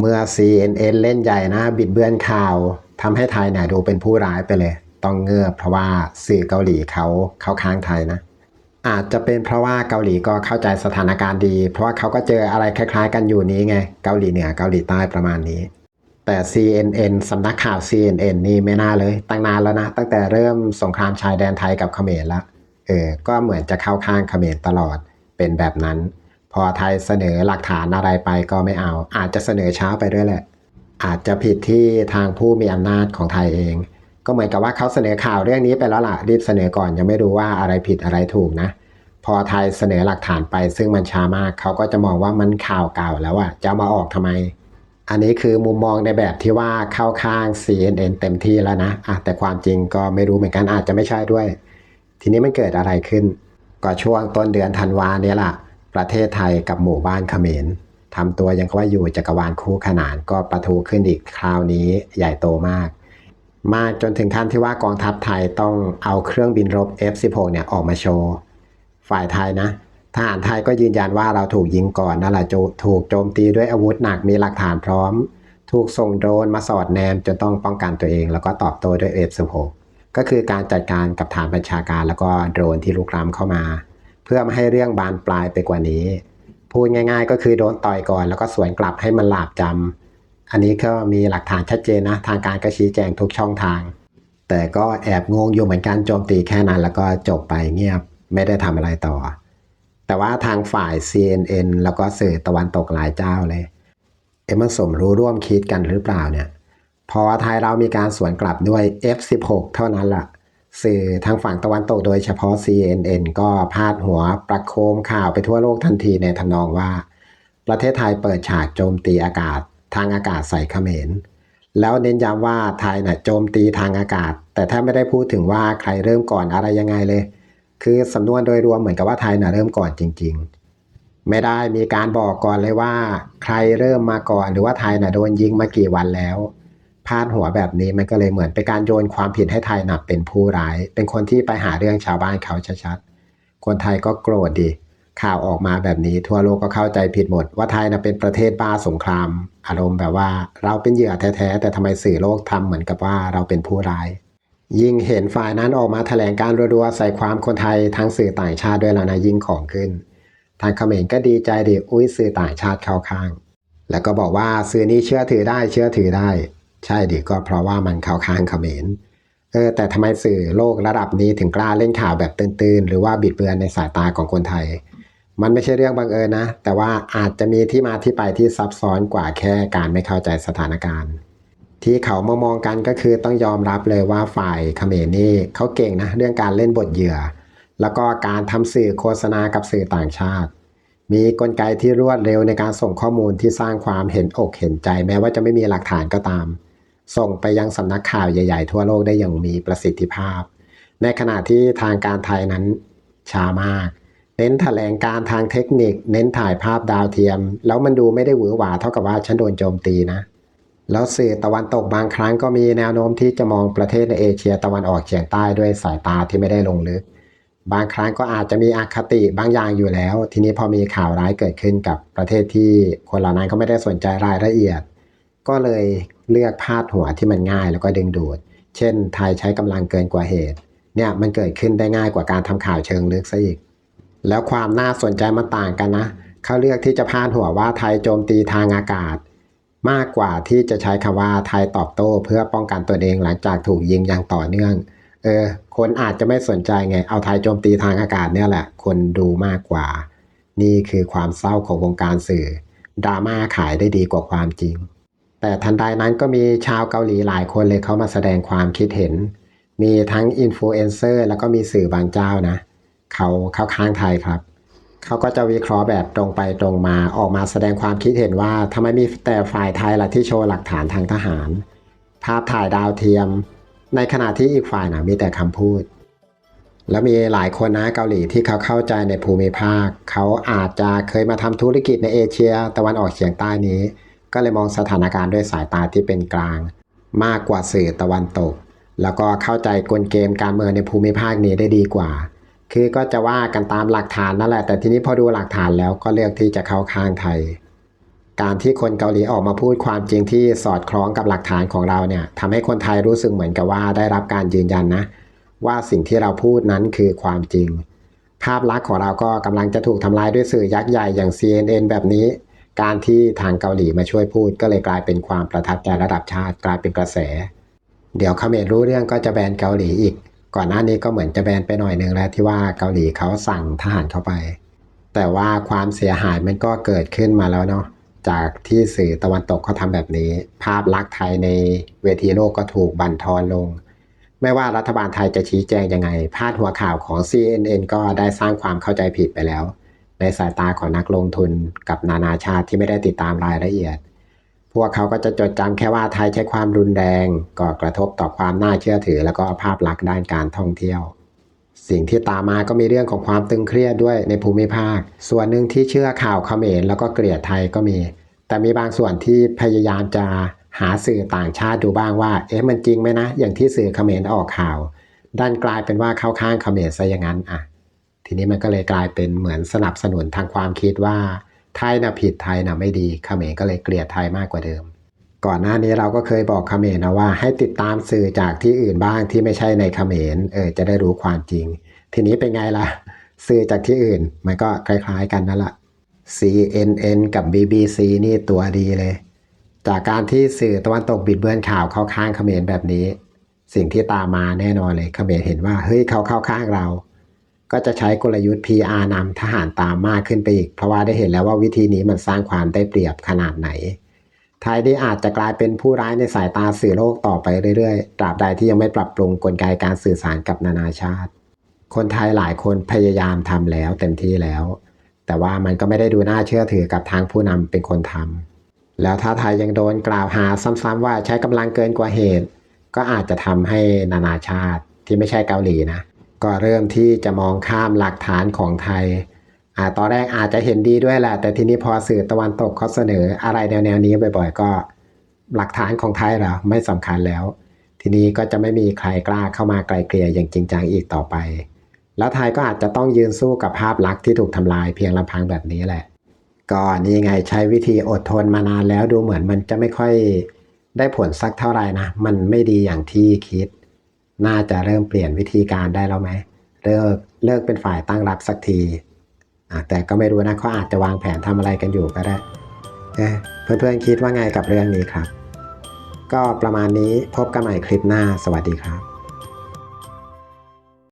เมื่อ CNN เล่นใหญ่นะ บิดเบือนข่าวทำให้ไทยเนี่ยดูเป็นผู้ร้ายไปเลย ต้องเงือบเพราะว่าสื่อเกาหลีเขาเขาข้างไทยนะ อาจจะเป็นเพราะว่าเกาหลีก็เข้าใจสถานการณ์ดี เพราะว่าเขาก็เจออะไรคล้ายๆ กันอยู่นี้ไง เกาหลีเหนือเกาหลีใต้ประมาณนี้ แต่ CNN สำนักข่าว CNN นี่ไม่น่าเลย ตั้งนานแล้วนะ ตั้งแต่เริ่มสงครามชายแดนไทยกับเขมรละเออก็เหมือนจะเข้าข้างเขมรตลอดเป็นแบบนั้น พอไทยเสนอหลักฐานอะไรไปก็ไม่เอา อาจจะเสนอช้าไปด้วยแหละ อาจจะผิดที่ทางผู้มีอำนาจของไทยเอง ก็เหมือนกับว่าเขาเสนอข่าวเรื่องนี้ไปแล้วล่ะรีบเสนอก่อนยังไม่รู้ว่าอะไรผิดอะไรถูกนะ พอไทยเสนอหลักฐานไปซึ่งมันช้ามาก เขาก็จะมองว่ามันข่าวเก่าแล้วอะจะมาออกทำไม อันนี้คือมุมมองในแบบที่ว่าเข้าข้าง CNN เต็มที่แล้วนะอะแต่ความจริงก็ไม่รู้เหมือนกันอาจจะไม่ใช่ด้วย ทีนี้มันเกิดอะไรขึ้น ก็ช่วงต้นเดือนธันวาเนี่ยล่ะ ประเทศไทยกับหมู่บ้านเขมรทำตัวยังกับว่าอยู่จักรวาลคู่ขนานก็ประทุขึ้นอีกคราวนี้ใหญ่โตมาก มากจนถึงขั้นที่ว่ากองทัพไทยต้องเอาเครื่องบินรบ F16 เนี่ยออกมาโชว์ ฝ่ายไทยนะทหารไทยก็ยืนยันว่าเราถูกยิงก่อนนั่นแหละจูถูกโจมตีด้วยอาวุธหนักมีหลักฐานพร้อม ถูกส่งโดรนมาสอดแนมจนต้องป้องกันตัวเอง แล้วก็ตอบโต้ด้วย F16 ก็คือการจัดการกับฐานบัญชาการแล้วก็โดรนที่ลุกล้ำเข้ามา เพื่อไม่ให้เรื่องบานปลายไปกว่านี้ พูดง่าย ๆ ก็คือโดนต่อยก่อน แล้วก็สวนกลับให้มันหลาบจำอันนี้ก็มีหลักฐานชัดเจนนะ ทางการก็ชี้แจงทุกช่องทาง แต่ก็แอบงงอยู่เหมือนกันโจมตีแค่นั้น แล้วก็จบไปเงียบไม่ได้ทำอะไรต่อ แต่ว่าทางฝ่าย CNN แล้วก็สื่อตะวันตกหลายเจ้าเลยเอ็มมันสมรู้ร่วมคิดกันหรือเปล่าเนี่ยพอไทยเรามีการสวนกลับด้วย F16 เท่านั้นละ่ะ สื่อทางฝั่งตะวันตกโดยเฉพาะ CNN ก็พาดหัวประโคมข่าวไปทั่วโลกทันทีในทำนองว่า ประเทศไทยเปิดฉากโจมตีอากาศ ทางอากาศใส่เขมร แล้วเน้นย้ำว่าไทยน่ะโจมตีทางอากาศ แต่ถ้าไม่ได้พูดถึงว่าใครเริ่มก่อนอะไรยังไงเลย คือสำนวนโดยรวมเหมือนกับว่าไทยน่ะเริ่มก่อนจริง ๆ ไม่ได้มีการบอกก่อนเลยว่า ใครเริ่มมาก่อนหรือว่าไทยน่ะโดนยิงมากี่วันแล้ว พาดหัวแบบนี้มันก็เลยเหมือนเป็นการโยนความผิดให้ไทยหนับเป็นผู้ร้าย เป็นคนที่ไปหาเรื่องชาวบ้านเขาชัดๆ คนไทยก็โกรธดิข่าวออกมาแบบนี้ทั่วโลกก็เข้าใจผิดหมด ว่าไทยนะเป็นประเทศบ้าสงคราม อารมณ์แบบว่าเราเป็นเหยื่อแท้ๆแต่ทำไมสื่อโลกทำเหมือนกับว่าเราเป็นผู้ร้าย ยิ่งเห็นฝ่ายนั้นออกมาแถลงการรัวๆใส่ความคนไทยทางสื่อต่างชาติด้วยแล้วนะยิ่งของขึ้น ทางเขมรก็ดีใจดิอุ้ยสื่อต่างชาติเข้าข้าง แล้วก็บอกว่าสื่อนี้เชื่อถือได้เชื่อถือได้ ใช่ดิก็เพราะว่ามันเข้าข้างเขมรเออแต่ทำไมสื่อโลกระดับนี้ถึงกล้าเล่นข่าวแบบตื่นๆ หรือว่าบิดเบือนในสายตาของคนไทย มันไม่ใช่เรื่องบังเอิญนะ แต่ว่าอาจจะมีที่มาที่ไปที่ซับซ้อนกว่าแค่การไม่เข้าใจสถานการณ์ ที่เขามามองกันก็คือต้องยอมรับเลยว่าฝ่ายเขมรนี่เขาเก่งนะเรื่องการเล่นบทเหยื่อ แล้วก็การทำสื่อโฆษณากับสื่อต่างชาติ มีกลไกที่รวดเร็วในการส่งข้อมูลที่สร้างความเห็นอกเห็นใจ แม้ว่าจะไม่มีหลักฐานก็ตาม ส่งไปยังสำนักข่าวใหญ่ๆ ทั่วโลกได้อย่างมีประสิทธิภาพ ในขณะที่ทางการไทยนั้นช้ามาก เน้นแถลงการทางเทคนิค เน้นถ่ายภาพดาวเทียม แล้วมันดูไม่ได้หวือหวาเท่ากับว่าฉันโดนโจมตีนะ แล้วสื่อตะวันตกบางครั้งก็มีแนวโน้มที่จะมองประเทศในเอเชียตะวันออกเฉียงใต้ด้วยสายตาที่ไม่ได้ลงลึก บางครั้งก็อาจจะมีอคติบางอย่างอยู่แล้ว ทีนี้พอมีข่าวร้ายเกิดขึ้นกับประเทศที่คนเหล่านั้นก็ไม่ได้สนใจรายละเอียด ก็เลย เลือกพาดหัวที่มันง่ายแล้วก็ดึงดูด เช่น ไทยใช้กำลังเกินกว่าเหตุ เนี่ยมันเกิดขึ้นได้ง่ายกว่าการทำข่าวเชิงลึกซะอีก แล้วความน่าสนใจมันต่างกันนะ เขาเลือกที่จะพาดหัวว่าไทยโจมตีทางอากาศ มากกว่าที่จะใช้คำว่าไทยตอบโต้ เพื่อป้องกันตนเองหลังจากถูกยิงอย่างต่อเนื่อง เออ คนอาจจะไม่สนใจไง เอาไทยโจมตีทางอากาศเนี่ยแหละ คนดูมากกว่า นี่คือความเศร้าของวงการสื่อดราม่าขายได้ดีกว่าความจริง แต่ทันใดนั้นก็มีชาวเกาหลีหลายคนเลยเขามาแสดงความคิดเห็น มีทั้งอินฟลูเอนเซอร์แล้วก็มีสื่อบางเจ้านะ เขาเข้าข้างไทยครับ เขาก็จะวิเคราะห์แบบตรงไปตรงมาออกมาแสดงความคิดเห็นว่าทำไมมีแต่ฝ่ายไทยล่ะที่โชว์หลักฐานทางทหาร ภาพถ่ายดาวเทียม ในขณะที่อีกฝ่ายนะมีแต่คำพูดแล้วมีหลายคนนะเกาหลีที่เขาเข้าใจในภูมิภาค เขาอาจจะเคยมาทำธุรกิจในเอเชีย ตะวันออกเฉียงใต้นี้ ก็เลยมองสถานการณ์ด้วยสายตาที่เป็นกลาง มากกว่าสื่อตะวันตก แล้วก็เข้าใจกลเกมการเมืองในภูมิภาคนี้ได้ดีกว่า คือก็จะว่ากันตามหลักฐานนั่นแหละ แต่ทีนี้พอดูหลักฐานแล้วก็เลือกที่จะเข้าข้างไทย การที่คนเกาหลีออกมาพูดความจริงที่สอดคล้องกับหลักฐานของเราเนี่ยทำให้คนไทยรู้สึกเหมือนกับว่าได้รับการยืนยันนะ ว่าสิ่งที่เราพูดนั้นคือความจริง ภาพลักษณ์ของเราก็กำลังจะถูกทำลายด้วยสื่อยักษ์ใหญ่อย่าง CNN แบบนี้ การที่ทางเกาหลีมาช่วยพูดก็เลยกลายเป็นความประทับใจระดับชาติกลายเป็นกระแส เดี๋ยวเขมรรู้เรื่องก็จะแบนเกาหลีอีก ก่อนหน้านี้ก็เหมือนจะแบนไปหน่อยหนึ่งแล้วที่ว่าเกาหลีเขาสั่งทหารเข้าไป แต่ว่าความเสียหายมันก็เกิดขึ้นมาแล้วเนาะจากที่สื่อตะวันตกเขาทำแบบนี้ ภาพลักษณ์ไทยในเวทีโลกก็ถูกบั่นทอนลง ไม่ว่ารัฐบาลไทยจะชี้แจงยังไง พาดหัวข่าวของ CNN ก็ได้สร้างความเข้าใจผิดไปแล้ว ในสายตาของนักลงทุนกับนานาชาติที่ไม่ได้ติดตามรายละเอียด พวกเขาก็จะจดจำแค่ว่าไทยใช้ความรุนแรงก่อกระทบต่อความน่าเชื่อถือ แล้วก็ภาพลักษณ์ด้านการท่องเที่ยว สิ่งที่ตามมาก็มีเรื่องของความตึงเครียดด้วยในภูมิภาค ส่วนหนึ่งที่เชื่อข่าวเขมรแล้วก็เกลียดไทยก็มี แต่มีบางส่วนที่พยายามจะหาสื่อต่างชาติดูบ้างว่า เอ๊ะมันจริงไหมนะ อย่างที่สื่อเขมรออกข่าว ด้านกลายเป็นว่าเข้าข้างเขมรซะอย่างนั้นอะ ทีนี้มันก็เลยกลายเป็นเหมือนสนับสนุนทางความคิดว่าไทยนะผิดไทยนะไม่ดีเขมรก็เลยเกลียดไทยมากกว่าเดิม ก่อนหน้านี้เราก็เคยบอกเขมรนะว่า ให้ติดตามสื่อจากที่อื่นบ้างที่ไม่ใช่ในเขมรเออจะได้รู้ความจริง ทีนี้เป็นไงล่ะ สื่อจากที่อื่นมันก็คล้ายๆกันนั่นแหละ CNN กับ BBC นี่ตัวดีเลย จากการที่สื่อตะวันตกบิดเบือนข่าวเข้าข้างเขมรแบบนี้ สิ่งที่ตามมาแน่นอนเลยเขมรเห็นว่าเฮ้ยเขาเข้าข้างเรา ก็จะใช้กลยุทธ์ PR นำทหารตามมากขึ้นไปอีก เพราะว่าได้เห็นแล้วว่าวิธีนี้มันสร้างความได้เปรียบขนาดไหนไทยได้อาจจะกลายเป็นผู้ร้ายในสายตาสื่อโลกต่อไปเรื่อยๆ ตราบใดที่ยังไม่ปรับปรุงกลไกการสื่อสารกับนานาชาติ คนไทยหลายคนพยายามทำแล้วเต็มที่แล้ว แต่ว่ามันก็ไม่ได้ดูน่าเชื่อถือกับทางผู้นำเป็นคนทำแล้วถ้าไทยยังโดนกล่าวหาซ้ำๆว่าใช้กำลังเกินกว่าเหตุ ก็อาจจะทำให้นานาชาติที่ไม่ใช่เกาหลีนะ ก็เริ่มที่จะมองข้ามหลักฐานของไทยอ่าตอนแรกอาจจะเห็นดีด้วยแหละ แต่ทีนี้พอสื่อตะวันตกเขาเสนออะไรแนวๆนี้บ่อย ๆ ก็หลักฐานของไทยเหรอไม่สำคัญแล้ว ทีนี้ก็จะไม่มีใครกล้าเข้ามาไกลเกลี่ยอย่างจริงจังอีกต่อไป แล้วไทยก็อาจจะต้องยืนสู้กับภาพลักษณ์ที่ถูกทำลายเพียงลำพังแบบนี้แหละ ก็นี่ไงใช้วิธีอดทนมานานแล้วดูเหมือนมันจะไม่ค่อยได้ผลสักเท่าไหร่นะ มันไม่ดีอย่างที่คิด น่าจะเริ่มเปลี่ยนวิธีการได้แล้วไหมเลิกเลิกเป็นฝ่ายตั้งรับสักทีแต่ก็ไม่รู้นะเขาอาจจะวางแผนทำอะไรกันอยู่ก็ได้เอเพื่อนๆคิดว่าไงกับเรื่องนี้ครับ ก็ประมาณนี้พบกันใหม่คลิปหน้าสวัสดีครับ